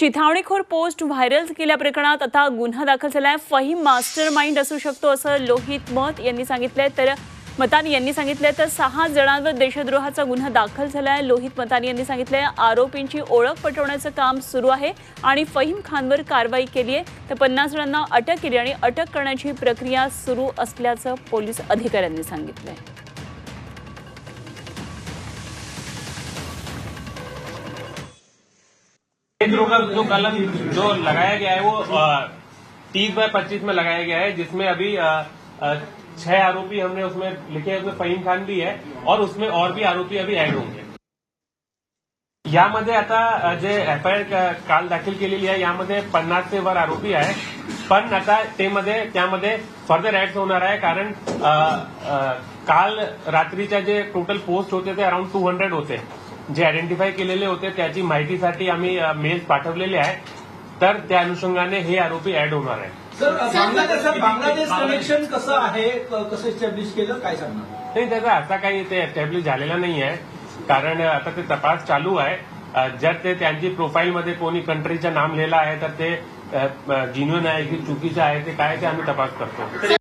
चिथावणीखोर post viral केल्याप्रकरणात आता गुन्हा दाखल झालाय. फहीम मास्टर माइंड असू शकतो असं लोहित मत यांनी सांगितलंय. तर मतानी यांनी सांगितलंय तर सहा जणांवर देशद्रोहाचा गुन्हा दाखल झाला आहे लोहित मतानी यांनी सांगितलंय आरोपींची ओळख पटवण्याचं काम सुरू आहे आणि फहीम खानवर कारवाई केली आहे. तर पन्नास जणांना अटक केली आणि अटक करण्याची प्रक्रिया सुरू असल्याचं पोलीस अधिकाऱ्यांनी सांगितलंय. केंद्रों का जो कलम जो लगाया गया है वो तीस बाय पच्चीस में लगाया गया है जिसमें अभी छह आरोपी हमने उसमें लिखे हैं उसमें फहीम खान भी है और उसमें और भी आरोपी अभी ऍड होंगे। यामध्ये आता जे एफ आय आर काल दाखल केलेली आहे यामध्ये पन्नासचे वर आरोपी आहे पण आता ते मध्ये त्यामध्ये फर्दर ऍड होणार आहे कारण काल रात्रीच्या जे टोटल पोस्ट होते ते अराउंड टू हंड्रेड होते। जे आयडेंटिफाय केलेले होते त्याची माहितीसाठी आम्ही मेल्स पाठवलेले आहे तर त्या अनुषंगाने हे आरोपी ऍड होणार आहे सर बांगलादेशात बांगलादेश कनेक्शन कसं आहे? कसं इस्टॅब्लिश केलं? काय सांगणार? नाही त्याचा असा काही ते एस्टॅब्लिश झालेला नाही आहे कारण आता ते तपास चालू आहे. जर ते त्यांची प्रोफाईलमध्ये कोणी कंट्रीचं नाम लिहिलं आहे तर ते जिन्युन आहे की चुकीचं आहे ते काय ते आम्ही तपास करतो.